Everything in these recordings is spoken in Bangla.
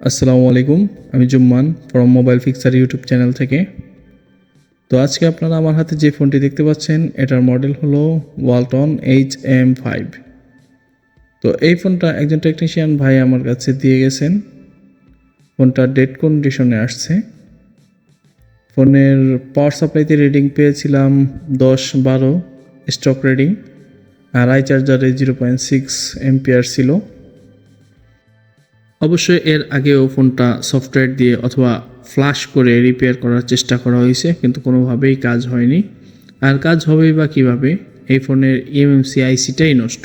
আসসালামু আলাইকুম, আমি Jumman from mobile fixer YouTube channel থেকে। তো আজকে আপনারা আমার হাতে যে ফোনটি দেখতে পাচ্ছেন, এটার মডেল হলো ওয়ালটন এইচ এম ফাইভ তো এই ফোনটা একজন টেকনিশিয়ান ভাই আমার কাছে দিয়ে গেছেন। ফোনটা ডেড কন্ডিশনে আসছে। ফোনের পাওয়ার সাপ্লাইতে রিডিং পেয়েছিলাম দশ বারো স্টক রিডিং আর আই চার্জারে জিরো পয়েন্ট সিক্স এমপিআর ছিল। অবশ্যই এর আগেও ফোনটা সফটওয়্যার দিয়ে অথবা ফ্লাশ করে রিপেয়ার করার চেষ্টা করা হয়েছে, কিন্তু কোনোভাবেই কাজ হয়নি। আর কাজ হবেই বা কীভাবে, এই ফোনের ইএমএমসি আইসিটাই নষ্ট।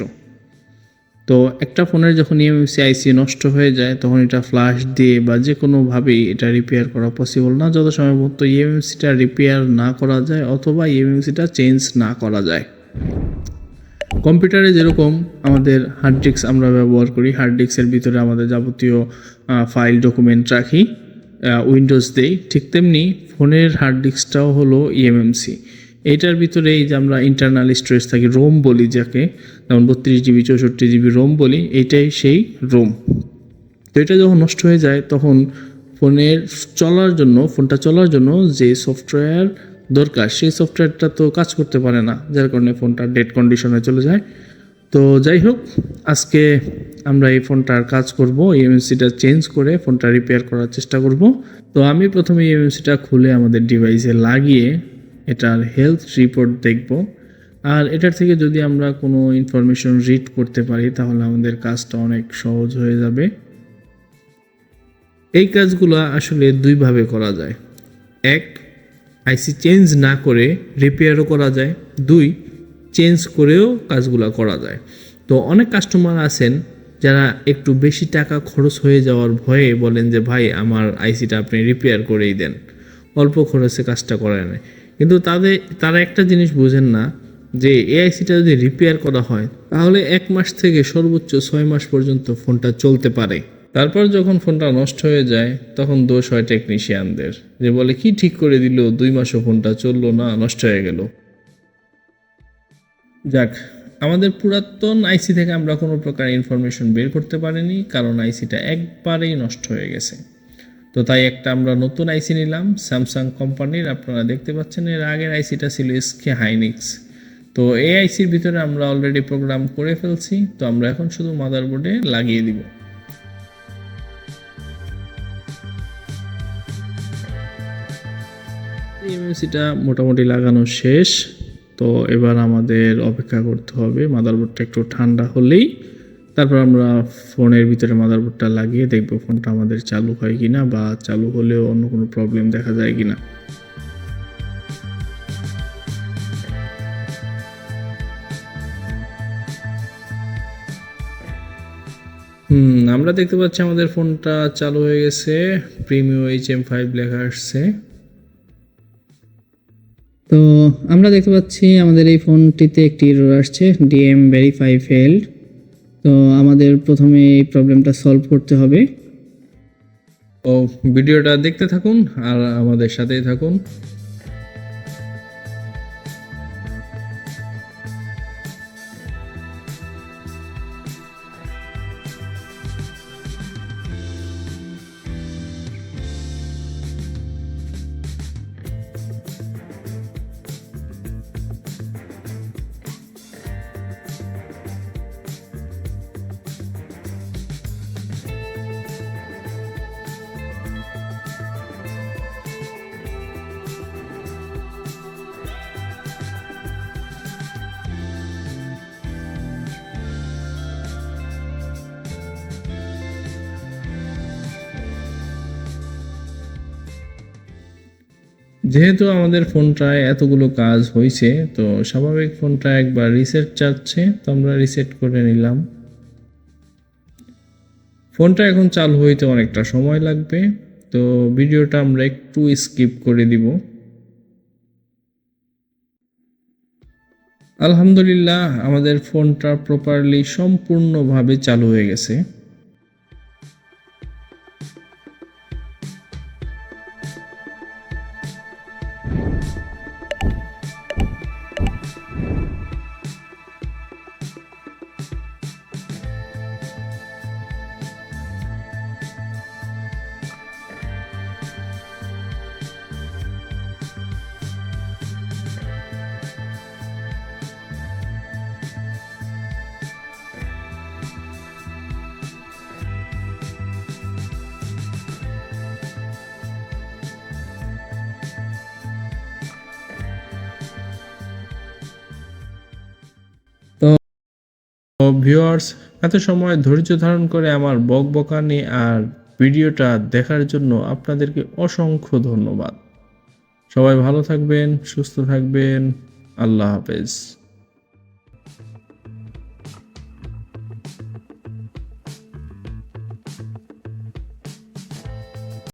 তো একটা ফোনের যখন ইএমএমসি আইসি নষ্ট হয়ে যায়, তখন এটা ফ্লাশ দিয়ে বা যে কোনোভাবেই এটা রিপেয়ার করা পসিবল না। যত সময় মতো ইএমএমসিটা রিপেয়ার না করা যায়, অথবা ইএমএমসিটা চেঞ্জ না করা যায়। কম্পিউটারে যেরকম আমাদের হার্ড ডিস্ক আমরা ব্যবহার করি হার্ড ডিস্কের ভিতরে আমাদের যাবতীয় ফাইল ডকুমেন্ট রাখি উইন্ডোজ দেই। ঠিক তেমনি ফোনের হার্ড ডিস্কটাও হলো ইএমএমসি এইটার ভিতরে এই যে আমরা ইন্টারনাল স্টোরেজ থাকি রোম বলি যাকে, যেমন বত্রিশ জিবি চৌষট্টি জিবি রোম বলি, এইটাই সেই রোম তো এটা যখন নষ্ট হয়ে যায়, তখন ফোনের চলার জন্য, ফোনটা চলার জন্য যে সফটওয়্যার দরকার। সেই সফটওয়্যারটা তো কাজ করতে পারে না, যার কারণে ফোনটা ডেড কন্ডিশনে চলে যায়। তো যাই হোক, আজকে আমরা এই ফোনটার কাজ করব ইএমসিটা চেঞ্জ করে ফোনটা রিপেয়ার করার চেষ্টা করব। তো আমি প্রথমে ইএমসিটা খুলে আমাদের ডিভাইসে লাগিয়ে এটার হেলথ রিপোর্ট দেখব। আর এটার থেকে যদি আমরা কোনো ইনফরমেশন রিড করতে পারি, তাহলে আমাদের কাজটা অনেক সহজ হয়ে যাবে। এই কাজগুলো আসলে দুইভাবে করা যায়। এক আইসি চেঞ্জ না করে রিপেয়ারও করা যায়। দুই, চেঞ্জ করেও কাজগুলো করা যায়। তো অনেক কাস্টমার আছেন যারা একটু বেশি টাকা খরচ হয়ে যাওয়ার ভয়ে বলেন যে, ভাই, আমার আইসিটা আপনি রিপেয়ার করেই দেন। অল্প খরচে কাজটা করায় নেয় কিন্তু তাদের, তারা একটা জিনিস বোঝেন না যে, এই আইসিটা যদি রিপেয়ার করা হয়, তাহলে এক মাস থেকে সর্বোচ্চ ছয় মাস পর্যন্ত ফোনটা চলতে পারে। তারপর যখন ফোনটা নষ্ট হয়ে যায়, তখন দোষ হয় টেকনিশিয়ানদের যে বলে, কি ঠিক করে দিল? দুই মাসও ফোনটা চলল না, নষ্ট হয়ে গেল। যাক, আমাদের পুরাতন আইসি থেকে আমরা কোনো প্রকার ইনফরমেশন বের করতে পারিনি, কারণ আইসিটা একবারেই নষ্ট হয়ে গেছে। তো তাই একটা আমরা নতুন আইসি নিলাম স্যামসাং কোম্পানির। আপনারা দেখতে পাচ্ছেন, এর আগের আইসিটা ছিল এসকে হাইনিক্স তো এই আইসির ভিতরে আমরা অলরেডি প্রোগ্রাম করে ফেলছি, তো আমরা এখন শুধু মাদারবোর্ডে লাগিয়ে দিব। ইএমসিটা মোটামুটি লাগানো শেষ। তো এবার আমাদের অপেক্ষা করতে হবে মাদারবোর্ডটা একটু ঠান্ডা হলেই। তারপর আমরা ফোনের ভিতরে মাদারবোর্ডটা লাগিয়ে দেখব ফোনটা আমাদের চালু হয় কি না বা চালু হলেও অন্য কোনো প্রবলেম দেখা যায় কি না হুম, আমরা দেখতে পাচ্ছি আমাদের ফোনটা চালু হয়ে গেছে। প্রিমিও এইচ এম ফাইভ লেখা আসছে। তো আমরা দেখতে পাচ্ছি আমাদের এই ফোনটিতে একটি এরর আসছে ডিএম ভেরিফাই ফেল্ড তো আমাদের প্রথমে এই প্রবলেমটা সলভ করতে হবে। ও ভিডিওটা দেখতে থাকুন আর আমাদের সাথেই থাকুন। যেহেতু আমাদের ফোনটায় এতগুলো কাজ হয়েছে তো স্বাভাবিক ফোনটা একবার রিসেট চাচ্ছে, তো আমরা রিসেট করে নিলাম। ফোনটা এখন চালু হইতে অনেকটা সময় লাগবে, তো ভিডিওটা আমরা একটু স্কিপ করে দিব। আলহামদুলিল্লাহ, আমাদের ফোনটা প্রপারলি সম্পূর্ণভাবে চালু হয়ে গেছে। ভিউয়ার্স এত সময় ধৈর্য ধারণ করে আমার বক বকানি আর ভিডিওটা দেখার জন্য আপনাদেরকে অসংখ্য ধন্যবাদ। সবাই ভালো থাকবেন, সুস্থ থাকবেন, আল্লাহ হাফেজ।